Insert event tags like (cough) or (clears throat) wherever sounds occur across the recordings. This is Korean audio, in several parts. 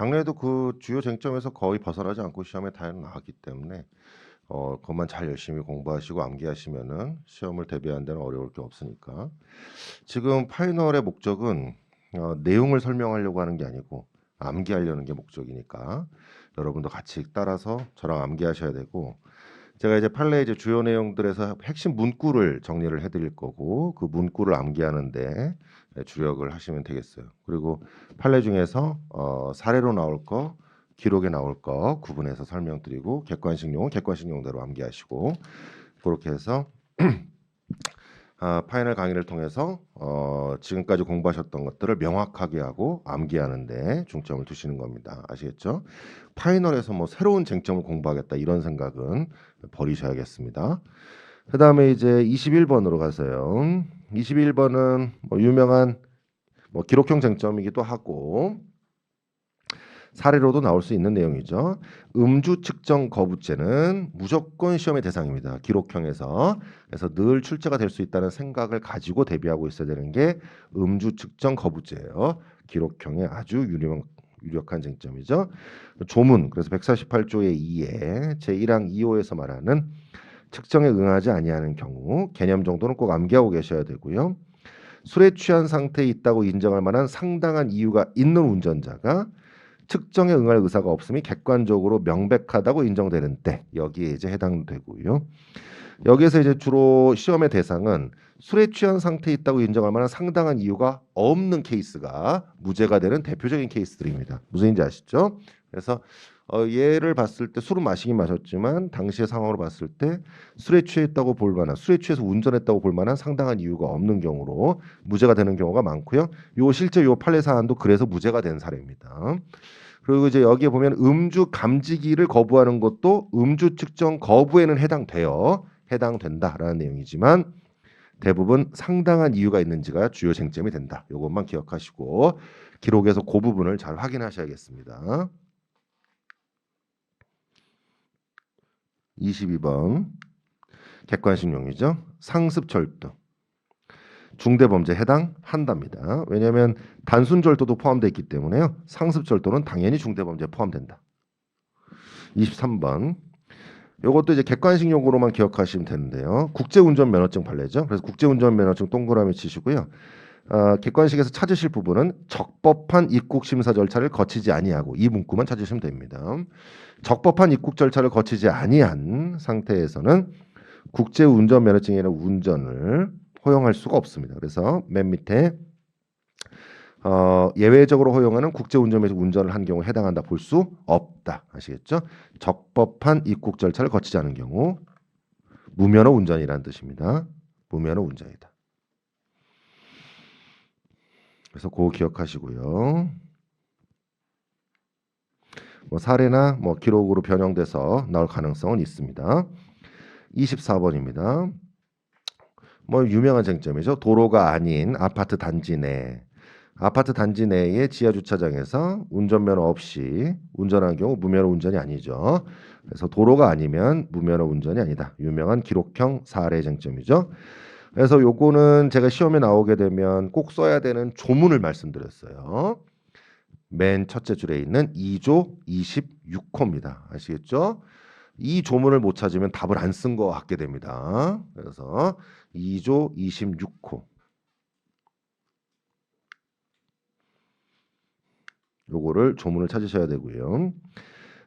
작년에도 그 주요 쟁점에서 거의 벗어나지 않고 시험에 다 나왔기 때문에 어 그것만 잘 열심히 공부하시고 암기하시면은 시험을 대비하는 데는 어려울 게 없으니까. 지금 파이널의 목적은 어 내용을 설명하려고 하는 게 아니고 암기하려는 게 목적이니까 여러분도 같이 따라서 저랑 암기하셔야 되고 제가 이제 판례 이제 주요 내용들에서 핵심 문구를 정리를 해드릴 거고 그 문구를 암기하는데 네, 주력을 하시면 되겠어요. 그리고 판례 중에서 어 사례로 나올 거, 기록에 나올 거 구분해서 설명드리고 객관식 용은 객관식 용대로 암기하시고 그렇게 해서 (clears throat) 아, 파이널 강의를 통해서 어, 지금까지 공부하셨던 것들을 명확하게 하고 암기하는데 중점을 두시는 겁니다. 아시겠죠? 파이널에서 뭐 새로운 쟁점을 공부하겠다 이런 생각은 버리셔야겠습니다. 그 다음에 이제 21번으로 가서요. 21번은 뭐 유명한 뭐 기록형 쟁점이기도 하고 사례로도 나올 수 있는 내용이죠. 음주 측정 거부죄는 무조건 시험의 대상입니다. 기록형에서 그래서 늘 출제가 될 수 있다는 생각을 가지고 대비하고 있어야 되는 게 음주 측정 거부죄예요. 기록형의 아주 유력, 유력한 쟁점이죠. 조문 그래서 148조의 2에 제1항 2호에서 말하는 측정에 응하지 아니하는 경우 개념 정도는 꼭 암기하고 계셔야 되고요. 술에 취한 상태에 있다고 인정할 만한 상당한 이유가 있는 운전자가 측정에 응할 의사가 없음이 객관적으로 명백하다고 인정되는 때 여기에 이제 해당되고요. 여기에서 이제 주로 시험의 대상은 술에 취한 상태에 있다고 인정할 만한 상당한 이유가 없는 케이스가 무죄가 되는 대표적인 케이스들입니다. 무슨 인지 아시죠? 그래서 어, 얘를 봤을 때 술은 마시긴 마셨지만 당시의 상황으로 봤을 때 술에 취했다고 볼 만한 술에 취해서 운전했다고 볼 만한 상당한 이유가 없는 경우로 무죄가 되는 경우가 많고요. 요 실제 요 판례 사안도 그래서 무죄가 된 사례입니다. 그리고 이제 여기에 보면 음주 감지기를 거부하는 것도 음주 측정 거부에는 해당돼요. 해당된다라는 내용이지만 대부분 상당한 이유가 있는지가 주요 쟁점이 된다. 이것만 기억하시고 기록에서 그 부분을 잘 확인하셔야겠습니다. 22번 객관식 용이죠. 상습 절도 중대 범죄 해당한답니다. 왜냐하면 단순 절도도 포함되어 있기 때문에요. 상습 절도는 당연히 중대 범죄에 포함된다. 23번 요것도 이제 객관식 용어로만 기억하시면 되는데요. 국제운전면허증 판례죠. 그래서 국제운전면허증 동그라미 치시고요. 어, 객관식에서 찾으실 부분은 적법한 입국 심사 절차를 거치지 아니하고 이 문구만 찾으시면 됩니다. 적법한 입국 절차를 거치지 아니한 상태에서는 국제 운전 면허증에는 운전을 허용할 수가 없습니다. 그래서 맨 밑에 어, 예외적으로 허용하는 국제 운전면허 운전을 한 경우 해당한다 볼 수 없다. 아시겠죠? 적법한 입국 절차를 거치지 않은 경우 무면허 운전이라는 뜻입니다. 무면허 운전이다. 그래서 그거 기억하시고요. 뭐 사례나 뭐 기록으로 변형돼서 나올 가능성은 있습니다. 24번입니다. 뭐 유명한 쟁점이죠. 도로가 아닌 아파트 단지 내 아파트 단지 내의 지하 주차장에서 운전면허 없이 운전한 경우 무면허 운전이 아니죠. 그래서 도로가 아니면 무면허 운전이 아니다. 유명한 기록형 사례 쟁점이죠. 그래서 요거는 제가 시험에 나오게 되면 꼭 써야 되는 조문을 말씀드렸어요. 맨 첫째 줄에 있는 2조 26호입니다. 아시겠죠? 이 조문을 못 찾으면 답을 안 쓴 거 같게 됩니다. 그래서 2조 26호 요거를 조문을 찾으셔야 되고요.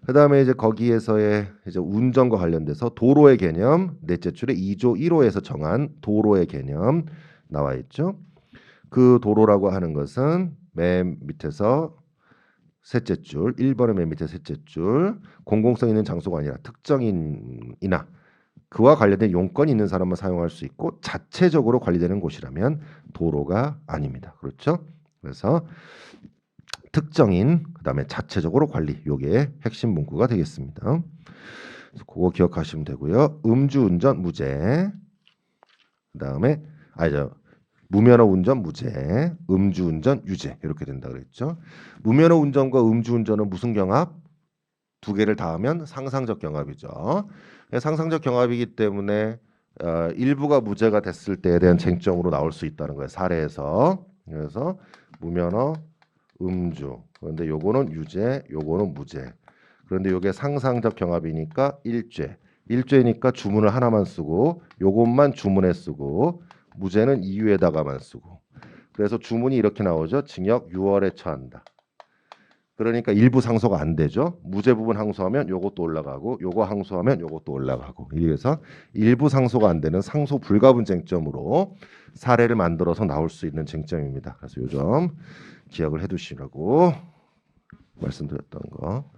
그다음에 이제 거기에서의 이제 운전과 관련돼서 도로의 개념 넷째 줄에 2조 1호에서 정한 도로의 개념 나와 있죠. 그 도로라고 하는 것은 맨 밑에서 셋째 줄 1번의 맨 밑에 셋째 줄 공공성 있는 장소가 아니라 특정인이나 그와 관련된 용건이 있는 사람만 사용할 수 있고 자체적으로 관리되는 곳이라면 도로가 아닙니다. 그렇죠? 그래서 특정인 그다음에 자체적으로 관리 요게 핵심 문구가 되겠습니다. 그거 기억하시면 되고요. 음주운전 무죄. 그다음에 아니죠. 무면허 운전 무죄, 음주운전 유죄 이렇게 된다 그랬죠. 무면허 운전과 음주운전은 무슨 경합? 두 개를 닿으면 상상적 경합이죠. 상상적 경합이기 때문에 어, 일부가 무죄가 됐을 때에 대한 쟁점으로 나올 수 있다는 거예요. 사례에서. 그래서 무면허 음주. 그런데 요거는 유죄, 요거는 무죄. 그런데 요게 상상적 경합이니까 일죄. 일죄니까 주문을 하나만 쓰고 요것만 주문에 쓰고 무죄는 이유에다가만 쓰고. 그래서 주문이 이렇게 나오죠. 징역 6월에 처한다. 그러니까 일부 상소가 안 되죠. 무죄 부분 항소하면 요것도 올라가고 요거 항소하면 요것도 올라가고. 이래서 일부 상소가 안 되는 상소 불가분 쟁점으로 사례를 만들어서 나올 수 있는 쟁점입니다. 그래서 요점 기억을 해 두시라고 말씀드렸던 거.